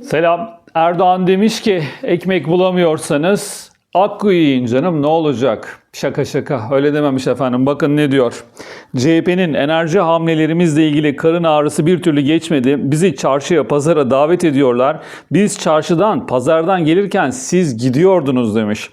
Selam. Erdoğan demiş ki ekmek bulamıyorsanız Akkuyu yiyin canım ne olacak? Şaka şaka öyle dememiş efendim. Bakın ne diyor. CHP'nin enerji hamlelerimizle ilgili karın ağrısı bir türlü geçmedi. Bizi çarşıya pazara davet ediyorlar. Biz çarşıdan pazardan gelirken siz gidiyordunuz demiş.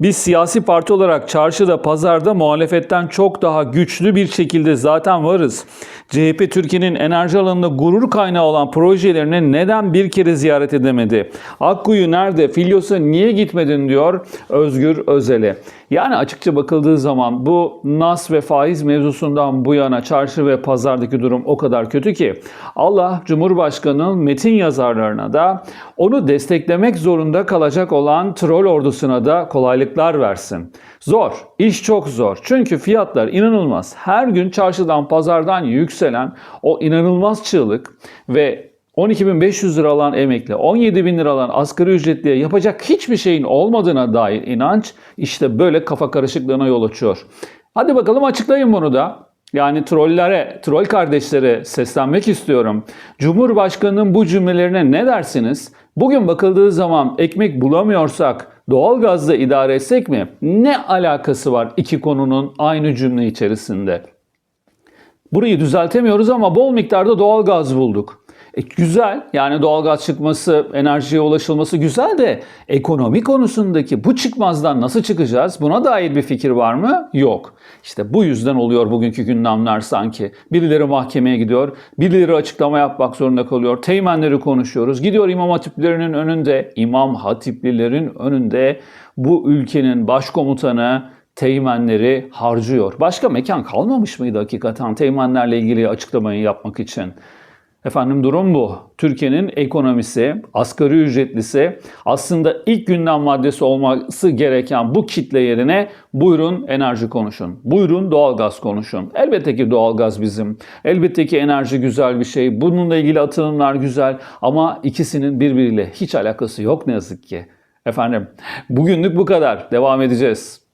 Biz siyasi parti olarak çarşıda, pazarda muhalefetten çok daha güçlü bir şekilde zaten varız. CHP Türkiye'nin enerji alanında gurur kaynağı olan projelerini neden bir kere ziyaret edemedi? Akkuyu nerede? Filyos'a niye gitmedin diyor Özgür Özel'e. Yani açıkça bakıldığı zaman bu nas ve faiz mevzusundan bu yana çarşı ve pazardaki durum o kadar kötü ki Allah Cumhurbaşkanı'nın metin yazarlarına da onu desteklemek zorunda kalacak olan troll ordusuna da kolaylıklar versin. Zor, iş çok zor. Çünkü fiyatlar inanılmaz. Her gün çarşıdan, pazardan yükselen o inanılmaz çığlık ve 12.500 lira alan emekli, 17.000 lira alan asgari ücretliye yapacak hiçbir şeyin olmadığına dair inanç işte böyle kafa karışıklığına yol açıyor. Hadi bakalım açıklayın bunu da. Yani trollere, troll kardeşlere seslenmek istiyorum. Cumhurbaşkanının bu cümlelerine ne dersiniz? Bugün bakıldığı zaman ekmek bulamıyorsak doğalgazla idare etsek mi? Ne alakası var iki konunun aynı cümle içerisinde? Burayı düzeltemiyoruz ama bol miktarda doğalgaz bulduk. E, güzel yani doğalgaz çıkması, enerjiye ulaşılması güzel de ekonomi konusundaki bu çıkmazdan nasıl çıkacağız? Buna dair bir fikir var mı? Yok. İşte bu yüzden oluyor bugünkü gündemler sanki. Birileri mahkemeye gidiyor, birileri açıklama yapmak zorunda kalıyor. Teğmenleri konuşuyoruz. Gidiyor imam hatiplerinin önünde, imam hatiplilerin önünde bu ülkenin başkomutanı teğmenleri harcıyor. Başka mekan kalmamış mıydı hakikaten teğmenlerle ilgili açıklamayı yapmak için? Efendim durum bu. Türkiye'nin ekonomisi, asgari ücretlisi aslında ilk gündem maddesi olması gereken bu kitle yerine buyurun enerji konuşun. Buyurun doğalgaz konuşun. Elbette ki doğalgaz bizim. Elbette ki enerji güzel bir şey. Bununla ilgili atılımlar güzel ama ikisinin birbiriyle hiç alakası yok ne yazık ki. Efendim bugünlük bu kadar. Devam edeceğiz.